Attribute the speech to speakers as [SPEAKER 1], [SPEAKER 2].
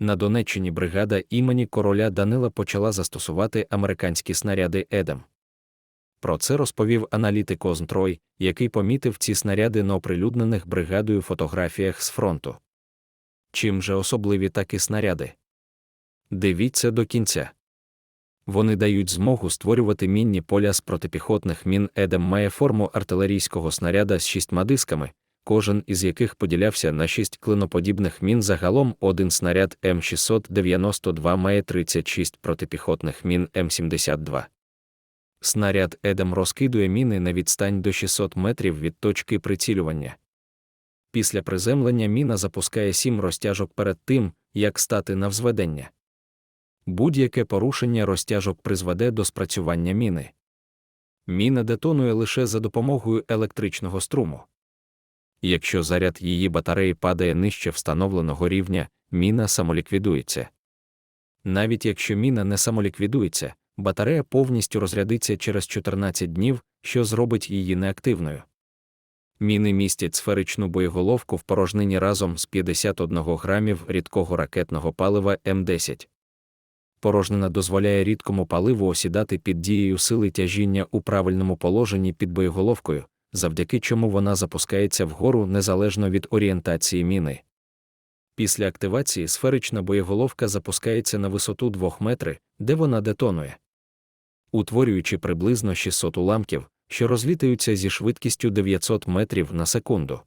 [SPEAKER 1] На Донеччині бригада імені короля Данила почала застосувати американські снаряди Едем. Про це розповів аналітик Ознтрой, який помітив ці снаряди на оприлюднених бригадою фотографіях з фронту. Чим же особливі такі снаряди? Дивіться до кінця. Вони дають змогу створювати мінні поля з протипіхотних мін Едем має форму артилерійського снаряда з шістьма дисками, кожен із яких поділявся на шість клиноподібних мін. Загалом один снаряд М692 має 36 протипіхотних мін М72. Снаряд Едем розкидує міни на відстань до 600 метрів від точки прицілювання. Після приземлення міна запускає сім розтяжок перед тим, як стати на взведення. Будь-яке порушення розтяжок призведе до спрацювання міни. Міна детонує лише за допомогою електричного струму. Якщо заряд її батареї падає нижче встановленого рівня, міна самоліквідується. Навіть якщо міна не самоліквідується, батарея повністю розрядиться через 14 днів, що зробить її неактивною. Міни містять сферичну боєголовку в порожнині разом з 51 грамів рідкого ракетного палива М10. Порожнина дозволяє рідкому паливу осідати під дією сили тяжіння у правильному положенні під боєголовкою, завдяки чому вона запускається вгору незалежно від орієнтації міни. Після активації сферична боєголовка запускається на висоту 2 метри, де вона детонує. Утворюючи приблизно 600 уламків, що розлітаються зі швидкістю 900 метрів на секунду.